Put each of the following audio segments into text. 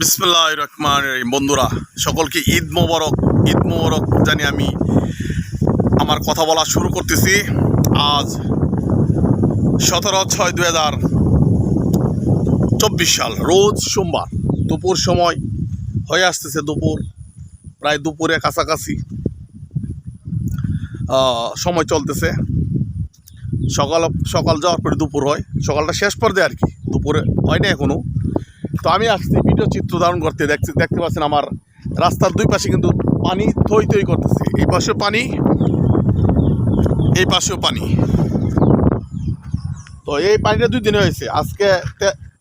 বিসমুল্লাহ রহমান বন্ধুরা, সকলকে ঈদ মোবারক ঈদ মোবারক জানি আমি আমার কথা বলা শুরু করতেছি। আজ সতেরো ছয় দু হাজার চব্বিশ সাল, রোজ সোমবার। দুপুর সময় হয়ে আসতেছে দুপুর, প্রায় দুপুরে কাছাকাছি সময় চলতেছে। সকাল সকাল যাওয়ার পরে দুপুর হয়। সকালটা শেষ পর্যায়ে আর কি, দুপুরে হয় না এখনও তো আমি আসছি ভিডিও চিত্র ধারণ করতে, দেখছি, দেখতে পাচ্ছেন আমার রাস্তার দুই পাশে কিন্তু পানি থই থই করতেছে। এই পাশেও পানি, এই পাশেও পানি। তো এই পানিটা দুই দিনে হয়েছে। আজকে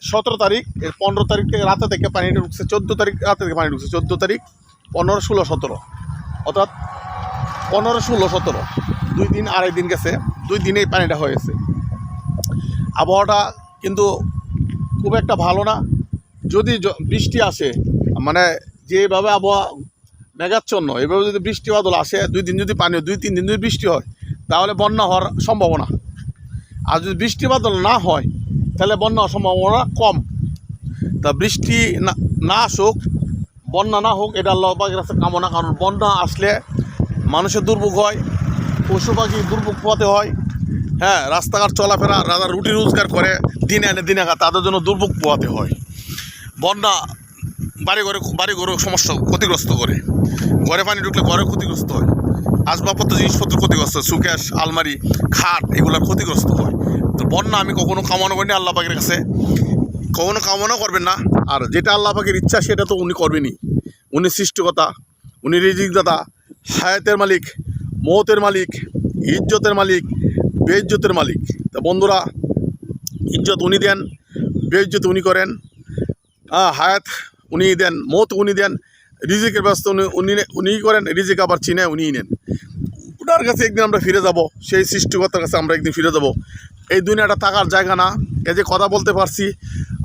সতেরো তারিখ, এর পনেরো তারিখ থেকে রাতে থেকে পানিটা ঢুকছে, চোদ্দ তারিখ রাতে থেকে পানি ঢুকছে, চোদ্দ তারিখ, পনেরো, ষোলো, সতেরো। অর্থাৎ পনেরো, ষোলো, সতেরো। দুই দিন, আড়াই দিন গেছে, দুই দিনেই পানিটা হয়েছে। আবহাওয়াটা কিন্তু খুব একটা ভালো না। যদি বৃষ্টি আসে মানে যেভাবে আবহাওয়া মেঘাচ্ছন্ন, এভাবে যদি বৃষ্টি বাদল আসে, দুই দিন যদি পানি দুই, তিন দিন যদি বৃষ্টি হয়, তাহলে বন্যা হওয়ার সম্ভাবনা। আর যদি বৃষ্টি বাদল না হয়, তাহলে বন্যা হওয়ার সম্ভাবনা কম। তা বৃষ্টি না না আসুক, বন্যা না হোক, এটা আল্লাহ পাকের কাছে কামনা। কারণ বন্যা আসলে মানুষের দুর্ভোগ হয়, পশু পাখি দুর্ভোগ পোয়াতে হয়। হ্যাঁ রাস্তাঘাট চলাফেরা রাজা রুটি রোজগার করে, দিনে আনে দিনে খা তাদের জন্য দুর্ভোগ পোয়াতে হয়। বন্যা বাড়ি ঘরে বাড়ি ঘরে সমস্যা ক্ষতিগ্রস্ত করে। ঘরে পানি ঢুকলে ঘরে ক্ষতিগ্রস্ত হয়। আসবাবপত্র, জিনিসপত্র ক্ষতিগ্রস্ত হয়। সুকেশ, আলমারি, খাট এগুলো ক্ষতিগ্রস্ত হয়। তো বন্যা আমি কখনো কামনা করিনি আল্লাহ পাকের কাছে। কখনো কামনা করবেন না। আর যেটা আল্লাহ পাকের ইচ্ছা, সেটা তো উনি করবেনই। উনি সৃষ্টিকতা উনি রিজিকদাতা, হায়াতের মালিক, মৌতের মালিক, ইজ্জতের মালিক, বেইজ্জতের মালিক। তা বন্ধুরা, ইজ্জত উনি দেন, বেইজ্জত উনি করেন। হায়াত উনি দেন, মত উনি দেন, রিজিকের ব্যবস্থা উনি উনি উনিই করেন, রিজিক আবার চিনে উনিই নেন। ওনার কাছে একদিন আমরা ফিরে যাব, সেই সৃষ্টিকর্তার কাছে আমরা একদিন ফিরে যাব। এই দুনিয়াটা থাকার জায়গা না, এই যে কথা বলতে পারছি,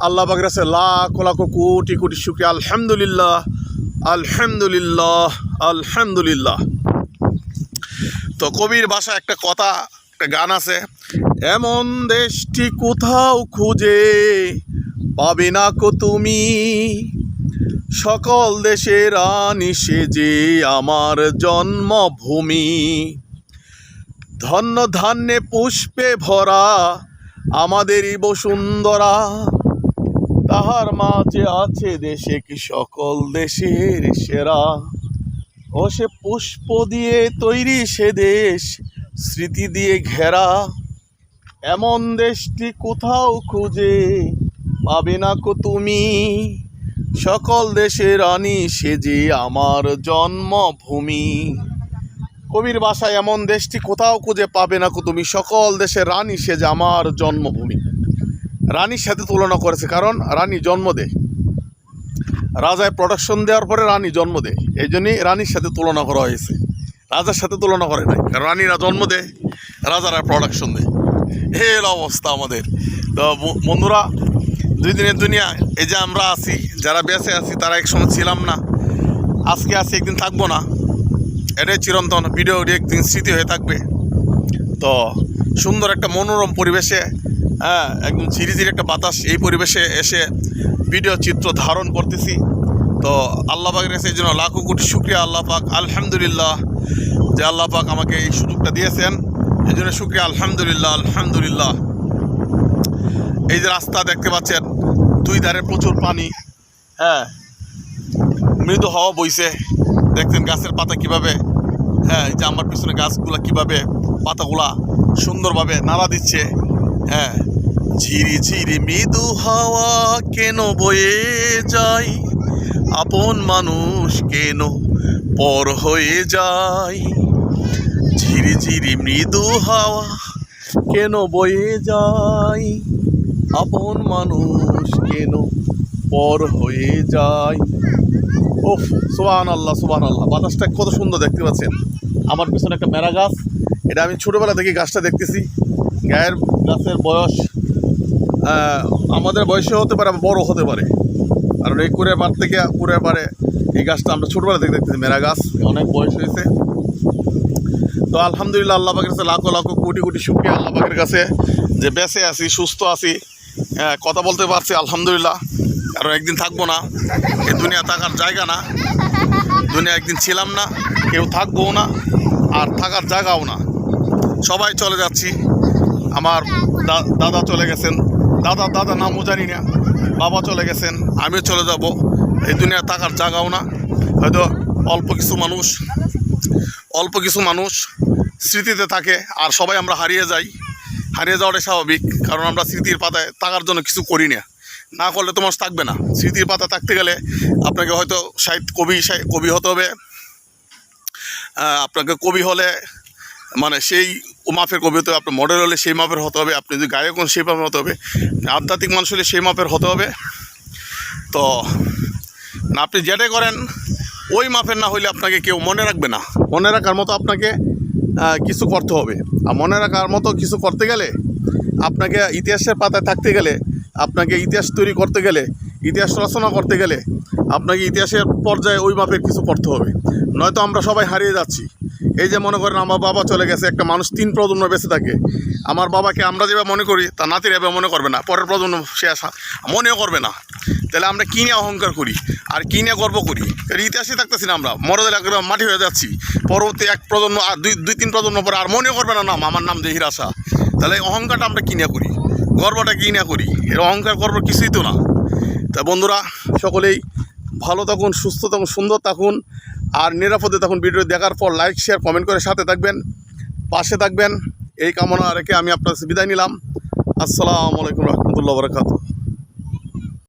আল্লাহ বাগের কাছে লাখ লাখ কোটি কোটি শুক্রিয়া, আলহামদুলিল্লাহ আলহামদুলিল্লাহ আলহামদুলিল্লাহ। তো কবির ভাষা একটা কথা, একটা গান আছে, এমন দেশটি কোথাও খুঁজে পাবে না কো তুমি। সকল দেশের রানী সেজে আমার জন্মভূমি। ধন্য ধান্যে পুষ্পে ভরা আমাদেরই বসুন্ধরা। তাহার মাঝে আছে দেশে কি সকল দেশের সেরা? ও সে পুষ্প দিয়ে তৈরি সে দেশ, স্মৃতি দিয়ে ঘেরা। এমন দেশটি কোথাও খুঁজে পাবে না কো তুমি? সকল দেশের রানী, সে যে আমার জন্মভূমি। কবির বাসায় এমন দেশটি কোথাও খুঁজে পাবে না কো তুমি? সকল দেশের রানী, সে যে আমার জন্মভূমি। রানীর সাথে তুলনা করেছে কারণ রানী জন্ম দেয় রাজায় প্রোডাকশন দেওয়ার পরে রানী জন্ম দেয় এই জন্যই রানীর সাথে তুলনা করা হয়েছে। রাজার সাথে তুলনা করে নাই। কারণ রানীরা জন্ম দেয় রাজারা প্রোডাকশন দেয়। এর অবস্থা আমাদের। তো বন্ধুরা দুই দিনের দুনিয়া, এই যে আমরা আছি, যারা বেঁচে আছি, তারা একসময় ছিলাম না। আজকে আছি, একদিন থাকব না। এটাই চিরন্তন ভিডিও একদিন স্মৃতি হয়ে থাকবে। তো, সুন্দর একটা মনোরম পরিবেশে হ্যাঁ একদম ঝিরিঝিরি একটা বাতাস, এই পরিবেশে এসে ভিডিও চিত্র ধারণ করতেছি। তো, আল্লাহ পাকের কাছে এই জন্য লাখো কোটি শুক্রিয়া, আল্লাহ পাক, আলহামদুলিল্লাহ, যে আল্লাহ পাক আমাকে এই সুযোগটা দিয়েছেন। এই জন্য শুক্রিয়া, আলহামদুলিল্লাহ আলহামদুলিল্লাহ। এই যে রাস্তা দেখতে পাচ্ছেন, দুই ধারে প্রচুর পানি। হ্যাঁ মৃদু হাওয়া বইছে। দেখছেন গাছের পাতা কীভাবে হ্যাঁ যে আমার পিছনে গাছগুলা কীভাবে পাতাগুলা সুন্দরভাবে নাড়া দিচ্ছে। হ্যাঁ ঝিরি ঝিরি মৃদু হাওয়া কেন বয়ে যায়? আপন মানুষ কেন পর হয়ে যায়? ঝিরি ঝিরি মৃদু হাওয়া কেন বয়ে যায়? আপন মানুষ কেন পর হয়ে যায়? ও সুবান আল্লাহ সুবান আল্লাহ বাতাসটা কত সুন্দর দেখতে পাচ্ছেন। আমার পিছনে একটা মেরা গাছ। এটা আমি ছোটোবেলা থেকে গাছটা দেখতেছি। গায়ের, গাছের বয়স আমাদের বয়সে হতে পারে বড় হতে পারে। কারণ এই কুড়ে পার থেকে কুড়ে পারে এই গাছটা আমরা ছোটোবেলা থেকে দেখতেছি, মেরা গাছ। অনেক বয়স হয়েছে। তো আলহামদুলিল্লাহ, আল্লাহ পাকের কাছে লাখো লাখো কোটি কোটি শুক্রিয়া আল্লাহ পাকের কাছে যে বেঁচে আছি, সুস্থ আছি। হ্যাঁ, কথা বলতে পারছি আলহামদুলিল্লাহ। কারণ একদিন থাকব না এই দুনিয়া থাকার জায়গা না। দুনিয়া একদিন ছিলাম না কেউ থাকব না আর থাকার জায়গাও না। সবাই চলে যাচ্ছি। আমার দাদা চলে গেছেন। দাদা দাদা নামও জানি না। বাবা চলে গেছেন আমিও চলে যাব। এই দুনিয়া থাকার জায়গাও না। হয়তো অল্প কিছু মানুষ অল্প কিছু মানুষ স্মৃতিতে থাকে আর সবাই আমরা হারিয়ে যাই। হারিয়ে যাওয়াটাই স্বাভাবিক, কারণ আমরা স্মৃতির পাতায় থাকার জন্য কিছু করি না। না করলে তোমার থাকবে না। স্মৃতির পাতা থাকতে গেলে আপনাকে হয়তো সাহিত্য কবি কবি হতে হবে। আপনাকে কবি হলে মানে সেই মাপের কবি হতে হবে, আপনার মডেল হলে সেই মাপের হতে হবে, আপনি যদি গায়ক হন সেই মাপের হতে হবে আধ্যাত্মিক মানুষ হলে সেই মাপের হতে হবে। তো, না, আপনি যেটাই করেন, ওই মাপের না হইলে আপনাকে কেউ মনে রাখবে না। মনে রাখার মতো আপনাকে কিছু করতে হবে। আর মনে রাখার মতো কিছু করতে গেলে আপনাকে ইতিহাসের পাতায় থাকতে গেলে, আপনাকে ইতিহাস তৈরি করতে গেলে, ইতিহাস রচনা করতে গেলে আপনাকে ইতিহাসের পর্যায়ে ওই মাপের কিছু করতে হবে। নয়তো আমরা সবাই হারিয়ে যাচ্ছি। এই যে মনে করেন আমার বাবা চলে গেছে, একটা মানুষ তিন প্রজন্ম বেঁচে থাকে। আমার বাবাকে আমরা যেভাবে মনে করি তা নাতির এভাবে মনে করবে না, পরের প্রজন্ম সে আসা মনেও করবে না। তাহলে আমরা কী নিয়ে অহংকার করি? আর কী নিয়ে গর্ব করি? ইতিহাসে থাকতেছি না আমরা। মরদের একদম মাটি হয়ে যাচ্ছি। পরবর্তী এক প্রজন্ম, আর দুই দুই, তিন প্রজন্ম পরে আর মনেও করবে না নাম। আমার নাম জহির আশা। তাহলে অহংকারটা আমরা কী নিয়ে করি? গর্বটা কী নিয়ে করি? এর অহংকার গর্ব কিছুই তো না। তা বন্ধুরা, সকলেই ভালো থাকুন, সুস্থ থাকুন, সুন্দর থাকুন, আর নিরাপদে থাকুন ভিডিও দেখার পর লাইক শেয়ার কমেন্ট করে সাথে থাকবেন, পাশে থাকবেন। এই কামনা রেখে আমি আপনার বিদায় নিলাম। আসসালামু আলাইকুম রহমতুল্লাহ বরকাত